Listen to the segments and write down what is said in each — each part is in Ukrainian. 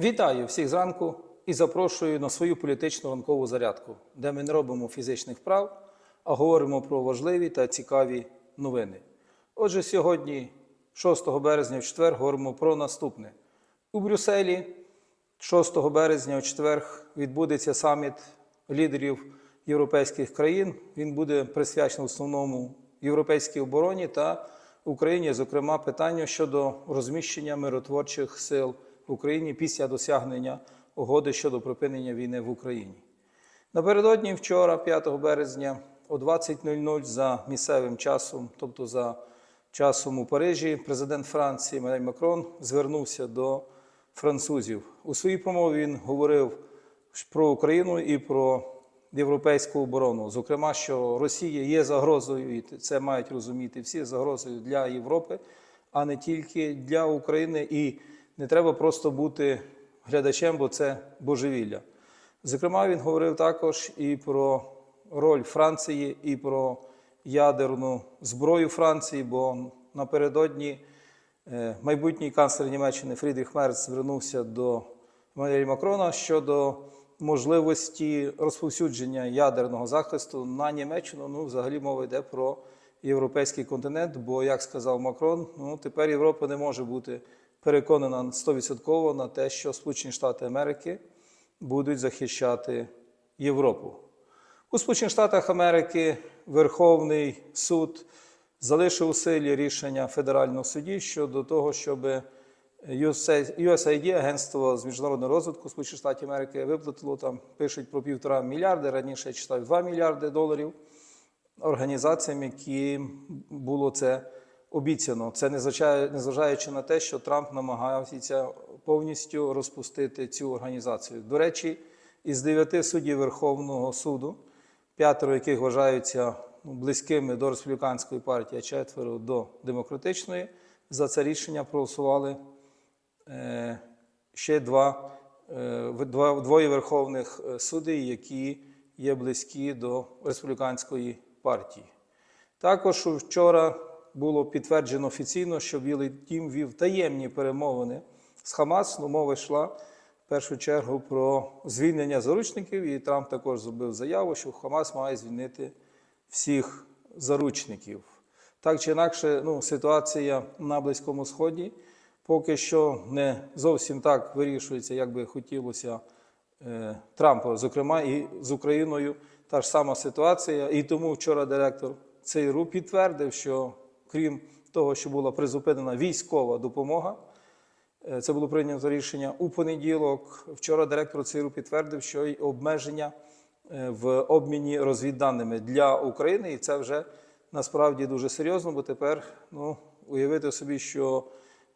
Вітаю всіх зранку і запрошую на свою політичну ранкову зарядку, де ми не робимо фізичних вправ, а говоримо про важливі та цікаві новини. Отже, сьогодні, 6 березня, в четвер, говоримо про наступне. У Брюсселі 6 березня, у четвер, відбудеться саміт лідерів європейських країн. Він буде присвячений основному європейській обороні та Україні, зокрема, питанню щодо розміщення миротворчих сил в Україні після досягнення угоди щодо припинення війни в Україні. Напередодні вчора, 5 березня, о 20.00 за місцевим часом, тобто за часом у Парижі, президент Франції Еммануель Макрон звернувся до французів. У своїй промові він говорив про Україну і про європейську оборону. Зокрема, що Росія є загрозою, і це мають розуміти всі загрозою для Європи, а не тільки для України. І не треба просто бути глядачем, бо це божевілля. Зокрема, він говорив також і про роль Франції, і про ядерну зброю Франції, бо напередодні е, майбутній канцлер Німеччини Фрідріх Мерц звернувся до Еммануеля Макрона щодо можливості розповсюдження ядерного захисту на Німеччину. Ну, взагалі мова йде про європейський континент, бо, як сказав Макрон, ну тепер Європа не може бути переконана 100% на те, що Сполучені Штати Америки будуть захищати Європу. У Сполучених Штатах Америки Верховний суд залишив у силі рішення федерального суді щодо того, щоб USAID, агентство з міжнародного розвитку Сполучених Штатів Америки, виплатило там, пишуть про півтора мільярди, раніше я читав 2 мільярди доларів організаціям, яким було це обіцяно. Це незважаючи на те, що Трамп намагався повністю розпустити цю організацію. До речі, із дев'яти суддів Верховного суду, п'ятеро яких вважаються ну, близькими до республіканської партії, а четверо до демократичної, за це рішення проголосували е, ще два, е, двоє верховних е, суддів, які є близькі до республіканської партії. Також вчора було підтверджено офіційно, що Білий Дім вів таємні перемовини з Хамас. Ну, мова йшла в першу чергу про звільнення заручників, і Трамп також зробив заяву, що Хамас має звільнити всіх заручників. Так чи інакше, ну, ситуація на Близькому Сході поки що не зовсім так вирішується, як би хотілося е, Трампу, зокрема, і з Україною та ж сама ситуація. І тому вчора директор ЦРУ підтвердив, що крім того, що була призупинена військова допомога, е, це було прийнято рішення у понеділок. Вчора директор ЦРУ підтвердив, що й обмеження е, в обміні розвідданими для України, і це вже насправді дуже серйозно, бо тепер ну, уявити собі, що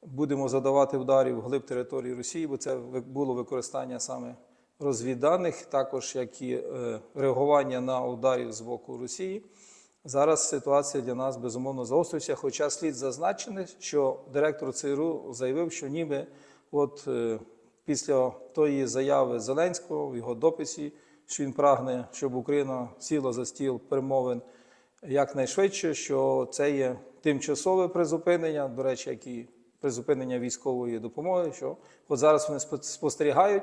будемо задавати ударів вглиб території Росії, бо це було використання саме розвідданих, також як і е, реагування на ударів з боку Росії. Зараз ситуація для нас безумовно загострюється, хоча слід зазначити, що директор ЦРУ заявив, що ніби от е, після тої заяви Зеленського в його дописі, що він прагне, щоб Україна сіла за стіл перемовин якнайшвидше, що це є тимчасове призупинення, до речі, як і призупинення військової допомоги, що от зараз вони спостерігають,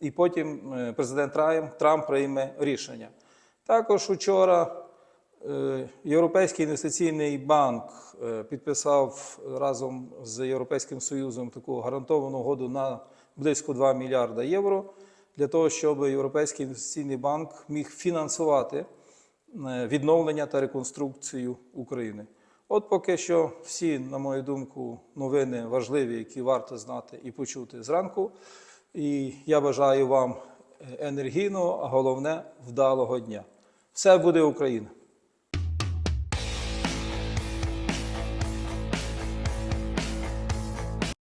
і потім е, президент Трамп, прийме рішення. Також учора. Е, Європейський інвестиційний банк е, підписав разом з Європейським Союзом таку гарантовану угоду на близько 2 мільярда євро для того, щоб Європейський інвестиційний банк міг фінансувати е, відновлення та реконструкцію України. От поки що всі, на мою думку, новини важливі, які варто знати і почути зранку. І я бажаю вам енергійного, а головне вдалого дня. Все буде Україна!